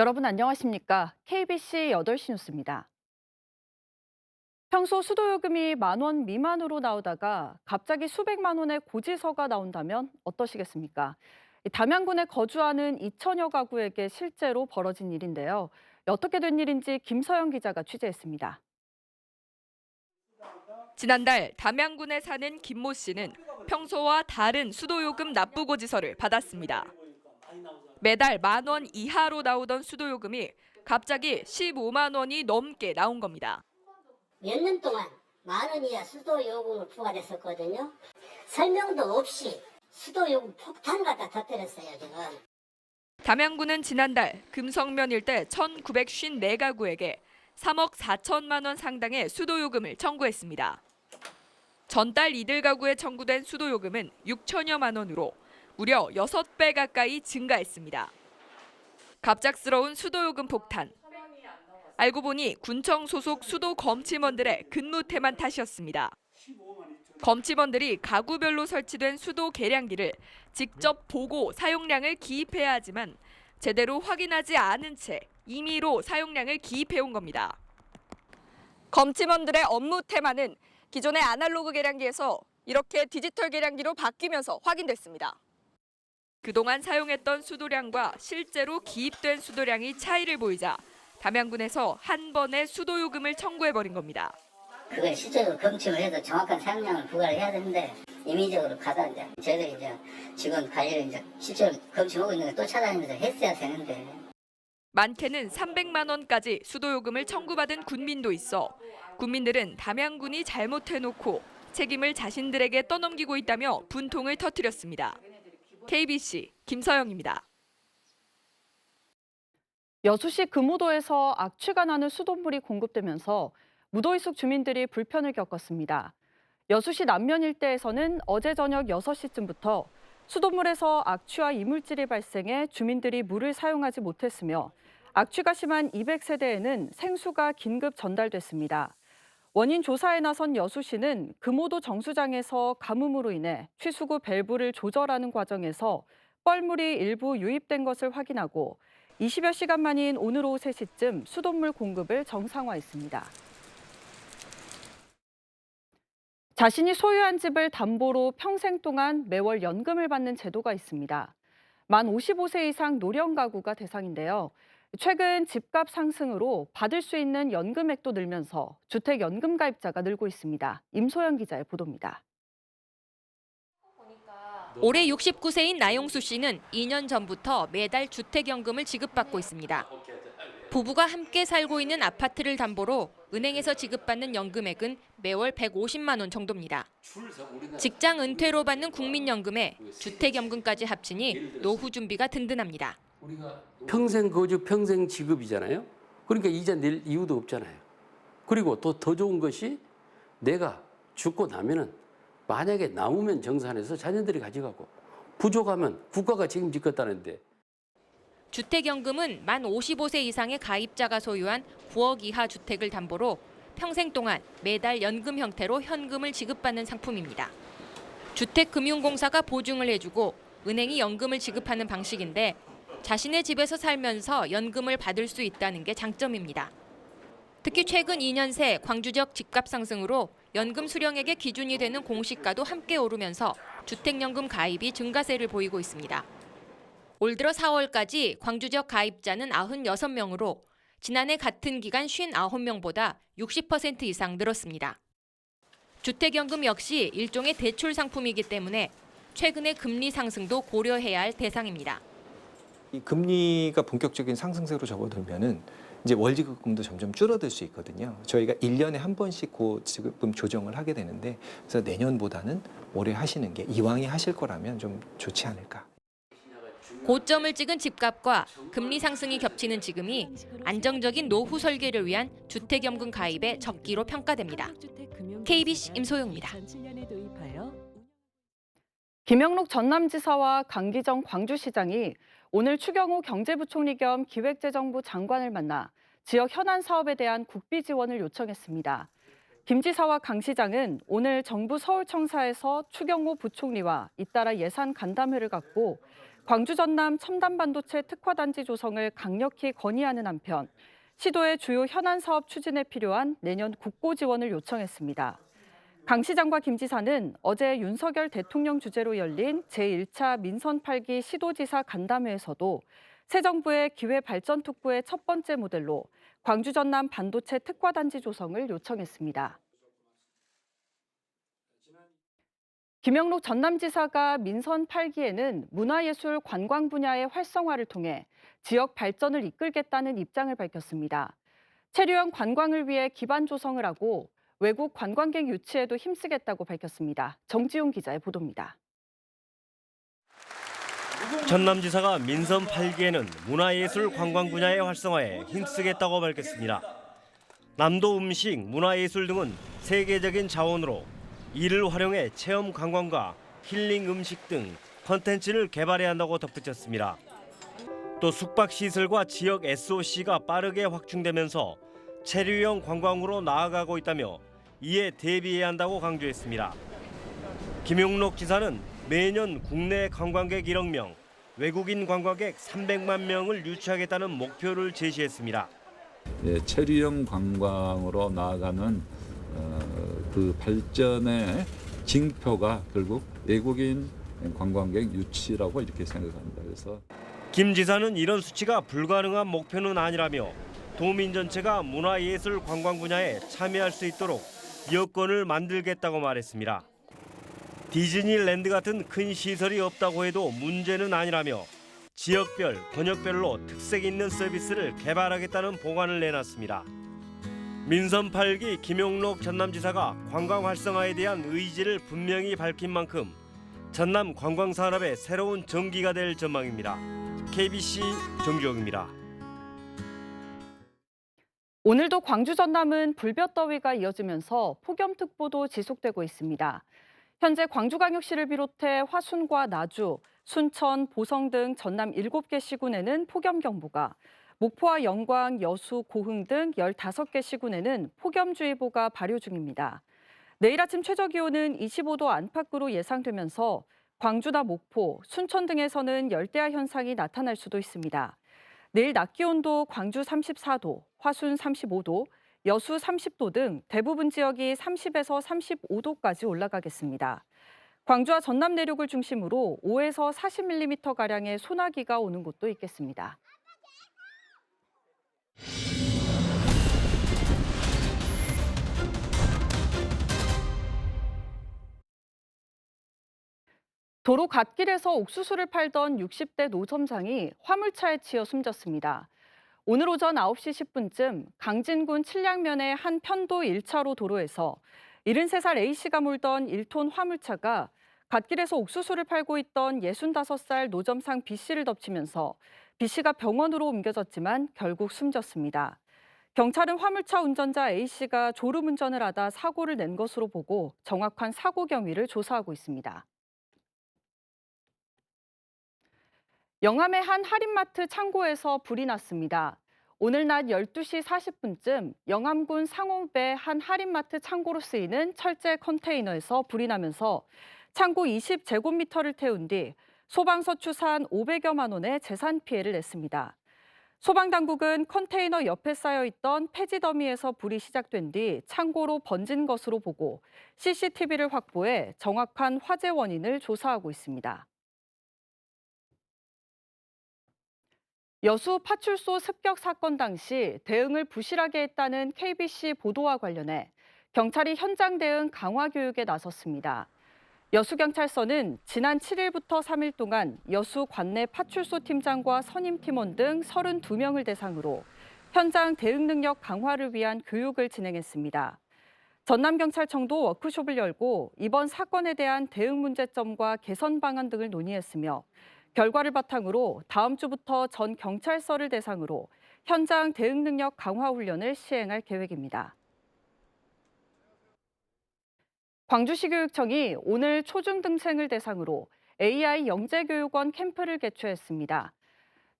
여러분 안녕하십니까? KBC 8시 뉴스입니다. 평소 수도요금이 만 원 미만으로 나오다가 갑자기 수백만 원의 고지서가 나온다면 어떠시겠습니까? 이 담양군에 거주하는 2천여 가구에게 실제로 벌어진 일인데요. 어떻게 된 일인지 김서영 기자가 취재했습니다. 지난달 담양군에 사는 김모 씨는 평소와 다른 수도요금 납부 고지서를 받았습니다. 매달 만 원 이하로 나오던 수도요금이 갑자기 15만 원이 넘게 나온 겁니다. 몇 년 동안 만 원 이하 수도 요금을 부과됐었거든요. 설명도 없이 수도 요금 폭탄 갖다 터뜨렸어요 지금. 담양군은 지난달 금성면 일대 1,954가구에게 3억 4천만 원 상당의 수도요금을 청구했습니다. 전달 이들 가구에 청구된 수도요금은 6천여만 원으로 무려 6배 가까이 증가했습니다. 갑작스러운 수도요금 폭탄. 알고 보니 군청 소속 수도 검침원들의 근무 태만 탓이었습니다. 검침원들이 가구별로 설치된 수도 계량기를 직접 보고 사용량을 기입해야 하지만 제대로 확인하지 않은 채 임의로 사용량을 기입해온 겁니다. 검침원들의 업무 테마는 기존의 아날로그 계량기에서 이렇게 디지털 계량기로 바뀌면서 확인됐습니다. 그동안 사용했던 수도량과 실제로 기입된 수도량이 차이를 보이자 담양군에서 한 번에 수도 요금을 청구해버린 겁니다. 그걸 실제로 검침을 해서 정확한 사용량을 부과를 해야 되는데 임의적으로 가다 이제 저희들이 이제 직원 관리를 이제 실제로 검침하고 있는 걸또 찾아내면서 했어야 되는데 많게는 300만 원까지 수도 요금을 청구받은 군민도 있어 군민들은 담양군이 잘못해놓고 책임을 자신들에게 떠넘기고 있다며 분통을 터뜨렸습니다. KBC 김서영입니다. 여수시 금오도에서 악취가 나는 수돗물이 공급되면서 무도의숙 주민들이 불편을 겪었습니다. 여수시 남면 일대에서는 어제 저녁 6시쯤부터 수돗물에서 악취와 이물질이 발생해 주민들이 물을 사용하지 못했으며 악취가 심한 200세대에는 생수가 긴급 전달됐습니다. 원인 조사에 나선 여수시는 금오도 정수장에서 가뭄으로 인해 취수구 밸브를 조절하는 과정에서 뻘물이 일부 유입된 것을 확인하고 20여 시간 만인 오늘 오후 3시쯤 수돗물 공급을 정상화했습니다. 자신이 소유한 집을 담보로 평생 동안 매월 연금을 받는 제도가 있습니다. 만 55세 이상 노령 가구가 대상인데요. 최근 집값 상승으로 받을 수 있는 연금액도 늘면서 주택 연금 가입자가 늘고 있습니다. 임소영 기자의 보도입니다. 올해 69세인 나용수 씨는 2년 전부터 매달 주택연금을 지급받고 있습니다. 부부가 함께 살고 있는 아파트를 담보로 은행에서 지급받는 연금액은 매월 150만 원 정도입니다. 직장 은퇴로 받는 국민연금에 주택연금까지 합치니 노후 준비가 든든합니다. 평생 거주 평생 지급이잖아요. 그러니까 이자 낼 이유도 없잖아요. 그리고 또 더 좋은 것이 내가 죽고 나면은 만약에 남으면 정산해서 자녀들이 가져가고 부족하면 국가가 책임지겠다는데 주택연금은 만 55세 이상의 가입자가 소유한 9억 이하 주택을 담보로 평생 동안 매달 연금 형태로 현금을 지급받는 상품입니다. 주택금융공사가 보증을 해주고 은행이 연금을 지급하는 방식인데 자신의 집에서 살면서 연금을 받을 수 있다는 게 장점입니다. 특히 최근 2년 새 광주 지역 집값 상승으로 연금 수령액의 기준이 되는 공시가도 함께 오르면서 주택연금 가입이 증가세를 보이고 있습니다. 올 들어 4월까지 광주 지역 가입자는 96명으로 지난해 같은 기간 59명보다 60% 이상 늘었습니다. 주택연금 역시 일종의 대출 상품이기 때문에 최근의 금리 상승도 고려해야 할 대상입니다. 이 금리가 본격적인 상승세로 접어들면은 이제 월지급금도 점점 줄어들 수 있거든요. 저희가 1년에 한 번씩 고지급금 조정을 하게 되는데 그래서 내년보다는 올해 하시는 게 이왕에 하실 거라면 좀 좋지 않을까. 고점을 찍은 집값과 금리 상승이 겹치는 지금이 안정적인 노후 설계를 위한 주택연금 가입의 적기로 평가됩니다. KBC 임소영입니다. 김영록 전남지사와 강기정 광주시장이 오늘 추경호 경제부총리 겸 기획재정부 장관을 만나 지역 현안 사업에 대한 국비 지원을 요청했습니다. 김 지사와 강 시장은 오늘 정부 서울청사에서 추경호 부총리와 잇따라 예산 간담회를 갖고 광주 전남 첨단 반도체 특화 단지 조성을 강력히 건의하는 한편 시도의 주요 현안 사업 추진에 필요한 내년 국고 지원을 요청했습니다. 강 시장과 김 지사는 어제 윤석열 대통령 주재로 열린 제1차 민선 8기 시도지사 간담회에서도 새 정부의 기회 발전 특구의 첫 번째 모델로 광주 전남 반도체 특화 단지 조성을 요청했습니다. 김영록 전남지사가 민선 8기에는 문화예술 관광 분야의 활성화를 통해 지역 발전을 이끌겠다는 입장을 밝혔습니다. 체류형 관광을 위해 기반 조성을 하고 외국 관광객 유치에도 힘쓰겠다고 밝혔습니다. 정지용 기자의 보도입니다. 전남지사가 민선 8기에는 문화예술 관광 분야의 활성화에 힘쓰겠다고 밝혔습니다. 남도 음식, 문화예술 등은 세계적인 자원으로 이를 활용해 체험 관광과 힐링 음식 등 컨텐츠를 개발해야 한다고 덧붙였습니다. 또 숙박 시설과 지역 SOC가 빠르게 확충되면서 체류형 관광으로 나아가고 있다며 이에 대비해야 한다고 강조했습니다. 김용록 지사는 매년 국내 관광객 1억 명, 외국인 관광객 300만 명을 유치하겠다는 목표를 제시했습니다. 예, 체류형 관광으로 나아가는 어, 그 발전의 징표가 결국 외국인 관광객 유치라고 이렇게 생각합니다. 그래서 김 지사는 이런 수치가 불가능한 목표는 아니라며 도민 전체가 문화예술 관광 분야에 참여할 수 있도록 여건을 만들겠다고 말했습니다. 디즈니랜드 같은 큰 시설이 없다고 해도 문제는 아니라며 지역별, 권역별로 특색 있는 서비스를 개발하겠다는 보관을 내놨습니다. 민선 8기 김용록 전남지사가 관광 활성화에 대한 의지를 분명히 밝힌 만큼 전남 관광 산업의 새로운 전기가 될 전망입니다. KBC 정주영입니다. 오늘도 광주 전남은 불볕더위가 이어지면서 폭염특보도 지속되고 있습니다. 현재 광주광역시를 비롯해 화순과 나주, 순천, 보성 등 전남 7개 시군에는 폭염경보가, 목포와 영광, 여수, 고흥 등 15개 시군에는 폭염주의보가 발효 중입니다. 내일 아침 최저 기온은 25도 안팎으로 예상되면서 광주나 목포, 순천 등에서는 열대야 현상이 나타날 수도 있습니다. 내일 낮 기온도 광주 34도, 화순 35도, 여수 30도 등 대부분 지역이 30에서 35도까지 올라가겠습니다. 광주와 전남 내륙을 중심으로 5에서 40mm 가량의 소나기가 오는 곳도 있겠습니다. 도로 갓길에서 옥수수를 팔던 60대 노점장이 화물차에 치여 숨졌습니다. 오늘 오전 9시 10분쯤 강진군 칠량면의 한 편도 1차로 도로에서 73살 A씨가 몰던 1톤 화물차가 갓길에서 옥수수를 팔고 있던 65살 노점상 B씨를 덮치면서 B씨가 병원으로 옮겨졌지만 결국 숨졌습니다. 경찰은 화물차 운전자 A씨가 졸음 운전을 하다 사고를 낸 것으로 보고 정확한 사고 경위를 조사하고 있습니다. 영암의 한 할인마트 창고에서 불이 났습니다. 오늘 낮 12시 40분쯤 영암군 상호배 한 할인마트 창고로 쓰이는 철제 컨테이너에서 불이 나면서 창고 20제곱미터를 태운 뒤 소방서 추산 500여만 원의 재산 피해를 냈습니다. 소방당국은 컨테이너 옆에 쌓여 있던 폐지 더미에서 불이 시작된 뒤 창고로 번진 것으로 보고 CCTV를 확보해 정확한 화재 원인을 조사하고 있습니다. 여수 파출소 습격 사건 당시 대응을 부실하게 했다는 KBC 보도와 관련해 경찰이 현장 대응 강화 교육에 나섰습니다. 여수경찰서는 지난 7일부터 3일 동안 여수 관내 파출소 팀장과 선임 팀원 등 32명을 대상으로 현장 대응 능력 강화를 위한 교육을 진행했습니다. 전남경찰청도 워크숍을 열고 이번 사건에 대한 대응 문제점과 개선 방안 등을 논의했으며 결과를 바탕으로 다음 주부터 전 경찰서를 대상으로 현장 대응 능력 강화 훈련을 시행할 계획입니다. 광주시 교육청이 오늘 초중등생을 대상으로 AI 영재교육원 캠프를 개최했습니다.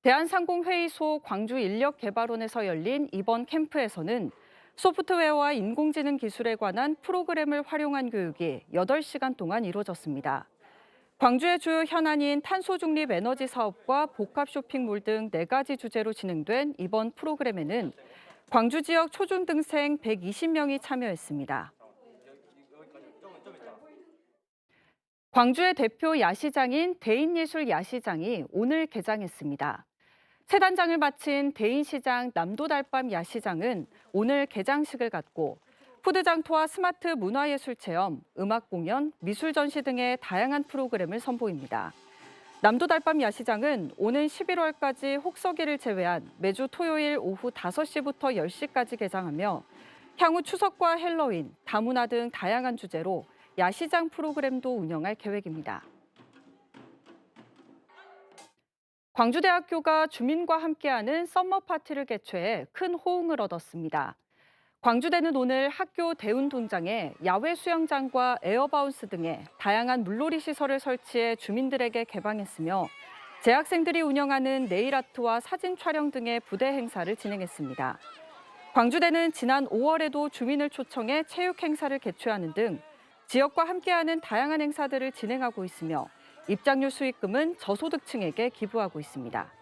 대한상공회의 소 광주인력개발원에서 열린 이번 캠프에서는 소프트웨어와 인공지능 기술에 관한 프로그램을 활용한 교육이 8시간 동안 이루어졌습니다. 광주의 주요 현안인 탄소 중립 에너지 사업과 복합 쇼핑몰 등 네 가지 주제로 진행된 이번 프로그램에는 광주 지역 초중등생 120명이 참여했습니다. 광주의 대표 야시장인 대인예술 야시장이 오늘 개장했습니다. 세 단장을 마친 대인시장 남도달밤 야시장은 오늘 개장식을 갖고 푸드장터와 스마트 문화예술 체험, 음악 공연, 미술 전시 등의 다양한 프로그램을 선보입니다. 남도달밤 야시장은 오는 11월까지 혹서기를 제외한 매주 토요일 오후 5시부터 10시까지 개장하며 향후 추석과 헬로윈, 다문화 등 다양한 주제로 야시장 프로그램도 운영할 계획입니다. 광주대학교가 주민과 함께하는 썸머 파티를 개최해 큰 호응을 얻었습니다. 광주대는 오늘 학교 대운동장에 야외 수영장과 에어바운스 등의 다양한 물놀이 시설을 설치해 주민들에게 개방했으며 재학생들이 운영하는 네일아트와 사진 촬영 등의 부대 행사를 진행했습니다. 광주대는 지난 5월에도 주민을 초청해 체육 행사를 개최하는 등 지역과 함께하는 다양한 행사들을 진행하고 있으며 입장료 수익금은 저소득층에게 기부하고 있습니다.